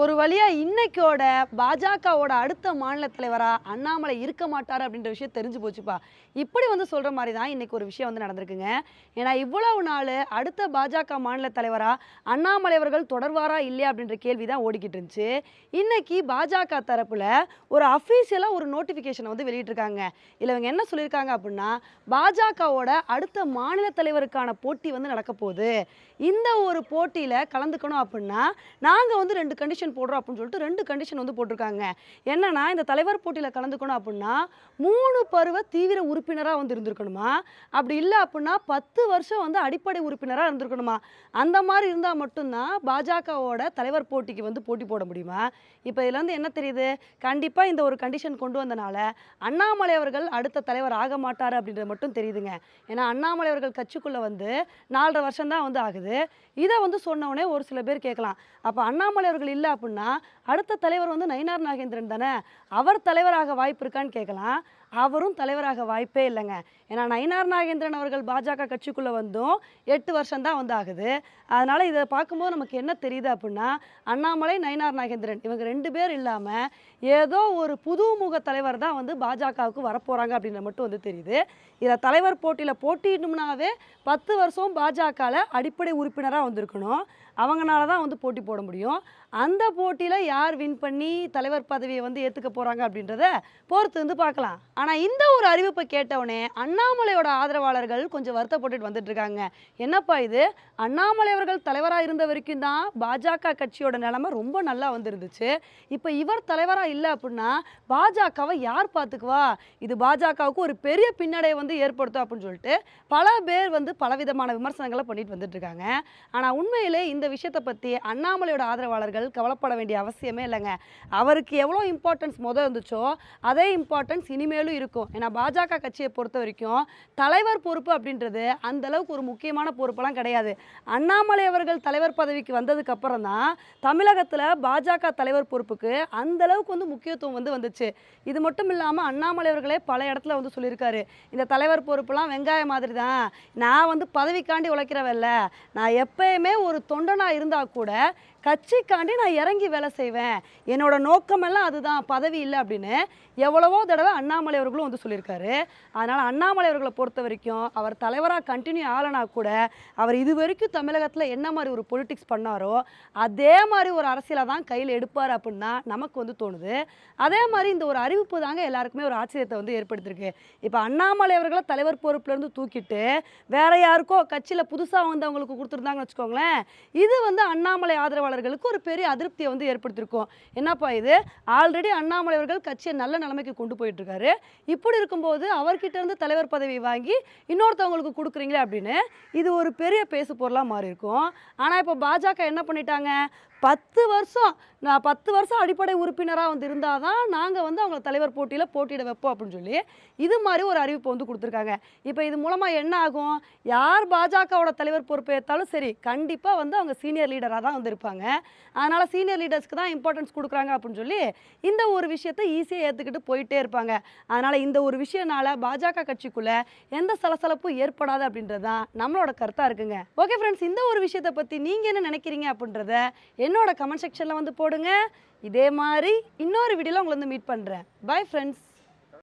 ஒரு வழியாக இன்னைக்கோட பாஜகவோட அடுத்த மாநில தலைவராக அண்ணாமலை இருக்க மாட்டார் அப்படின்ற விஷயம் தெரிஞ்சு போச்சுப்பா. இப்படி வந்து சொல்கிற மாதிரி தான் இன்னைக்கு ஒரு விஷயம் வந்து நடந்திருக்குங்க. ஏன்னா இவ்வளவு நாள் அடுத்த பாஜக மாநில தலைவராக அண்ணாமலை அவர்கள் தொடர்வாரா இல்லையா அப்படின்ற கேள்வி தான் ஓடிக்கிட்டு இருந்துச்சு. இன்னைக்கு பாஜக தரப்பில் ஒரு அஃபீஷியலாக ஒரு நோட்டிஃபிகேஷனை வந்து வெளியிட்டிருக்காங்க. இல்லை இவங்க என்ன சொல்லியிருக்காங்க அப்படின்னா பாஜகவோட அடுத்த மாநில தலைவருக்கான போட்டி வந்து நடக்க போகுது. இந்த ஒரு போட்டியில் கலந்துக்கணும் அப்படின்னா நாங்கள் வந்து ரெண்டு கண்டிஷன் போடுறோம் அப்படின்னு சொல்லிட்டு ரெண்டு கண்டிஷன் வந்து போட்டிருக்காங்க. என்னன்னா இந்த தலைவர் போட்டியில் கலந்துக்கணும் அப்படின்னா மூணு பருவ தீவிர உறுப்பினராக வந்து இருந்திருக்கணுமா? அப்படி இல்லை அப்படின்னா பத்து வருஷம் வந்து அடிப்படை உறுப்பினராக இருந்திருக்கணுமா? அந்த மாதிரி இருந்தால் மட்டும்தான் பாஜகவோட தலைவர் போட்டிக்கு வந்து போட்டி போட முடியுமா? இப்போ இதுலேருந்து என்ன தெரியுது? கண்டிப்பாக இந்த ஒரு கண்டிஷன் கொண்டு வந்தனால அண்ணாமலை அவர்கள் அடுத்த தலைவர் ஆக மாட்டார் அப்படின்றது மட்டும் தெரியுதுங்க. ஏன்னா அண்ணாமலை அவர்கள் கட்சிக்குள்ளே வந்து நாலரை வருஷம் தான் வந்து ஆகுது. இதை வந்து சொன்ன உடனே ஒரு சில பேர் கேட்கலாம். அப்போ அண்ணாமலை அவர்கள் இல்லை அப்படின்னா அடுத்த தலைவர் வந்து நயினார் நாகேந்திரன் தானே? அவர் தலைவராக வாய்ப்பு இருக்கான்னு கேட்கலாம் அவரும் தலைவராக வாய்ப்பே இல்லைங்க. ஏன்னா நயினார் நாகேந்திரன் அவர்கள் பாஜக கட்சிக்குள்ளே வந்தும் எட்டு வருஷம் தான் வந்து ஆகுது அதனால் இதை பார்க்கும்போது நமக்கு என்ன தெரியுது அப்படின்னா அண்ணாமலை நயினார் நாகேந்திரன் இவங்க ரெண்டு பேர் இல்லாமல் ஏதோ ஒரு புதுமுக தலைவர் தான் வந்து பாஜகவுக்கு வரப்போகிறாங்க அப்படின்ற மட்டும் வந்து தெரியுது. இதில் தலைவர் போட்டியில் போட்டிடணும்னாவே பத்து வருஷம் பாஜகவில் அடிப்படை உறுப்பினராக வந்திருக்கணும். அவங்களால தான் வந்து போட்டி போட முடியும். அந்த போட்டியில் யார் வின் பண்ணி தலைவர் பதவியை வந்து ஏற்றுக்க போகிறாங்க அப்படின்றத பொறுத்து வந்து பார்க்கலாம். ஆனால் இந்த ஒரு அறிவிப்பை கேட்டவுடனே அண்ணாமலையோட ஆதரவாளர்கள் கொஞ்சம் வருத்தப்பட்டுட்டு வந்துட்டு இருக்காங்க. என்னப்பா இது? அண்ணாமலை அவர்கள் தலைவராக இருந்த வரைக்கும் தான் பாஜக கட்சியோட நிலைமை ரொம்ப நல்லா வந்துருந்துச்சு. இப்போ இவர் தலைவராக இல்லை அப்படின்னா பாஜகவை யார் பார்த்துக்குவா? இது பாஜகவுக்கு ஒரு பெரிய பின்னடையை வந்து ஏற்படுத்தும் அப்படின்னு சொல்லிட்டு பல பேர் வந்து பலவிதமான விமர்சனங்களை பண்ணிட்டு வந்துட்டு இருக்காங்க. ஆனால் உண்மையிலே இந்த விஷயத்தை பற்றி அண்ணாமலையோட ஆதரவாளர்கள் கவலைப்பட வேண்டிய அவசியமே இல்லைங்க. அவருக்கு எவ்வளோ இம்பார்ட்டன்ஸ் முதல் இருந்துச்சோ அதே இம்பார்ட்டன்ஸ் இனிமேலும் இருக்கும். ஏன்னா பாஜக கட்சியை பொறுத்த வரைக்கும் தலைவர் பொறுப்பு அப்படின்றது அந்த அளவுக்கு ஒரு முக்கியமான பொறுப்பெல்லாம் கிடையாது. அண்ணாமலை அவர்கள் தலைவர் பதவிக்கு வந்ததுக்கு அப்புறம் தான் தமிழகத்தில் பாஜக தலைவர் பொறுப்புக்கு அந்த அளவுக்கு வந்து முக்கியத்துவம் வந்து வந்துச்சு. இது மட்டும் இல்லாமல் அண்ணாமலை அவர்களே பல இடத்துல வந்து சொல்லியிருக்காரு. இந்த தலைவர் பொறுப்புலாம் வெங்காயம் மாதிரி தான். நான் வந்து பதவிக்காண்டி உழைக்கிறவல்ல நான் எப்பயுமே ஒரு தொண்டனாக இருந்தால் கூட கட்சிக்காண்டி நான் இறங்கி வேலை செய்வேன். என்னோட நோக்கமெல்லாம் அதுதான் பதவி இல்லை அப்படின்னு எவ்வளவோ தடவை அண்ணாமலை அவர்களும் வந்து சொல்லியிருக்காரு. அதனால் அண்ணாமலை அவர்களை பொறுத்த வரைக்கும் அவர் தலைவராக கண்டினியூ ஆகலைனா கூட அவர் இது வரைக்கும் தமிழகத்தில் என்ன மாதிரி ஒரு பொலிட்டிக்ஸ் பண்ணாரோ அதே மாதிரி ஒரு அரசியலை தான் கையில் எடுப்பார் அப்படின்னா நமக்கு வந்து தோணுது. அதே மாதிரி இந்த ஒரு அறிவிப்பு தாங்க எல்லாருக்குமே ஒரு ஆச்சரியத்தை வந்து ஏற்படுத்தியிருக்கு. இப்போ அண்ணாமலை அவர்களை தலைவர் பொறுப்புலேருந்து தூக்கிட்டு வேற யாருக்கோ கட்சியில் புதுசாக வந்து அவங்களுக்கு கொடுத்துருந்தாங்கன்னு வச்சுக்கோங்களேன் இது வந்து அண்ணாமலை ஆதரவாளர்களுக்கு ஒரு பெரிய அதிருப்தியை வந்து ஏற்படுத்தியிருக்கும். என்னப்பா இது? ஆல்ரெடி அண்ணாமலை அவர்கள் கட்சியை நல்ல நிலைமைக்கு கொண்டு போயிட்டு இருக்காரு இப்படி இருக்கும்போது அவர்கிட்ட இருந்து தலைவர் பதவி வாங்கி இன்னொருத்தவங்களுக்கு கொடுக்குறீங்களே அப்படின்னு இது ஒரு பெரிய பேசு பொருளாக மாறி இருக்கும் ஆனால் இப்போ பாஜக என்ன பண்ணிட்டாங்க? பத்து வருஷம் நான் பத்து வருஷம் அடிப்படை உறுப்பினராக வந்து இருந்தால் தான் நாங்கள் வந்து அவங்க தலைவர் போட்டியில் போட்டியிட வைப்போம் அப்படின்னு சொல்லி இது மாதிரி ஒரு அறிவிப்பு வந்து கொடுத்துருக்காங்க. இப்போ இது மூலமாக என்ன ஆகும்? யார் பாஜகவோட தலைவர் பொறுப்பு ஏற்றாலும் சரி கண்டிப்பாக வந்து அவங்க சீனியர் லீடராக தான் வந்து இருப்பாங்க. அதனால் சீனியர் லீடர்ஸ்க்கு தான் இம்பார்ட்டன்ஸ் கொடுக்குறாங்க அப்படின்னு சொல்லி இந்த ஒரு விஷயத்தை ஈஸியாக ஏற்றுக்கிட்டு போயிட்டே இருப்பாங்க. அதனால் இந்த ஒரு விஷயனால பாஜக கட்சிக்குள்ளே எந்த சலசலப்பும் ஏற்படாது அப்படின்றது தான் நம்மளோட கருத்தாக இருக்குங்க. ஓகே ஃப்ரெண்ட்ஸ் இந்த ஒரு விஷயத்தை பற்றி நீங்கள் என்ன நினைக்கிறீங்க அப்படின்றத என்னோட கமெண்ட் செக்ஷனில் வந்து போடுங்க. இதே மாதிரி இன்னொரு வீடியோவில் உங்களை வந்து மீட் பண்ணுறேன் பை ஃப்ரெண்ட்ஸ்